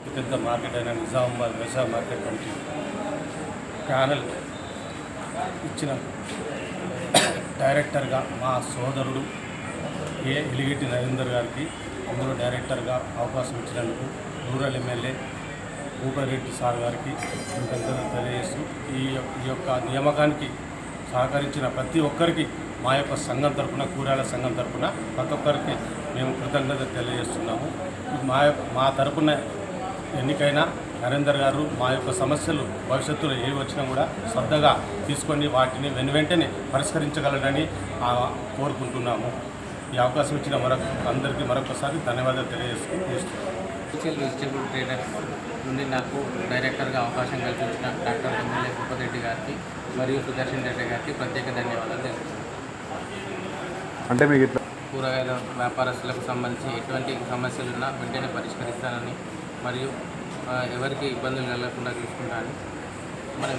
పెద్ద మార్కెట్ అయిన నిజామాబాద్ వ్యవసాయ మార్కెట్ కమిటీ ప్యానెల్ ఇచ్చిన డైరెక్టర్గా మా సోదరుడు ఏ ఎలిగెట్టి నరేందర్ గారికి అందులో డైరెక్టర్గా అవకాశం ఇచ్చినందుకు రూరల్ ఎమ్మెల్యే రెడ్డి సార్ గారికి కృతజ్ఞతలు తెలియజేస్తూ ఈ యొక్క- ఈ యొక్క నియామకానికి సహకరించిన ప్రతి ఒక్కరికి మా యొక్క సంఘం తరపున కూరాల సంఘం తరఫున ప్రతి ఒక్కరికి మేము కృతజ్ఞత తెలియజేస్తున్నాము. మా యొక్క మా తరపున ఎన్నికైన నరేందర్ గారు మా యొక్క సమస్యలు భవిష్యత్తులో ఏ వచ్చినా కూడా శ్రద్ధగా తీసుకొని వాటిని వెను వెంటనే పరిష్కరించగలరని ఆ, కోరుకుంటున్నాము. ఈ అవకాశం ఇచ్చిన మరొక అందరికీ మరొకసారి ధన్యవాదాలు తెలియజేస్తూ స్పెషల్ వెజిటేబుల్ ట్రేడర్ నుండి నాకు డైరెక్టర్గా అవకాశం కల్పించిన డాక్టర్ ఎమ్మెల్యే భూపతిరెడ్డి గారికి మరియు సుదర్శన్ రెడ్డి గారికి ప్రత్యేక ధన్యవాదాలు తెలుపుతున్నాను అంటే మీకు కూరగాయల వ్యాపారస్తులకు సంబంధించి ఎటువంటి సమస్యలు ఉన్నా వెంటనే పరిష్కరిస్తానని మరియు ఎవరికి ఇబ్బందులు కలగకుండా చూసుకుంటానని మనం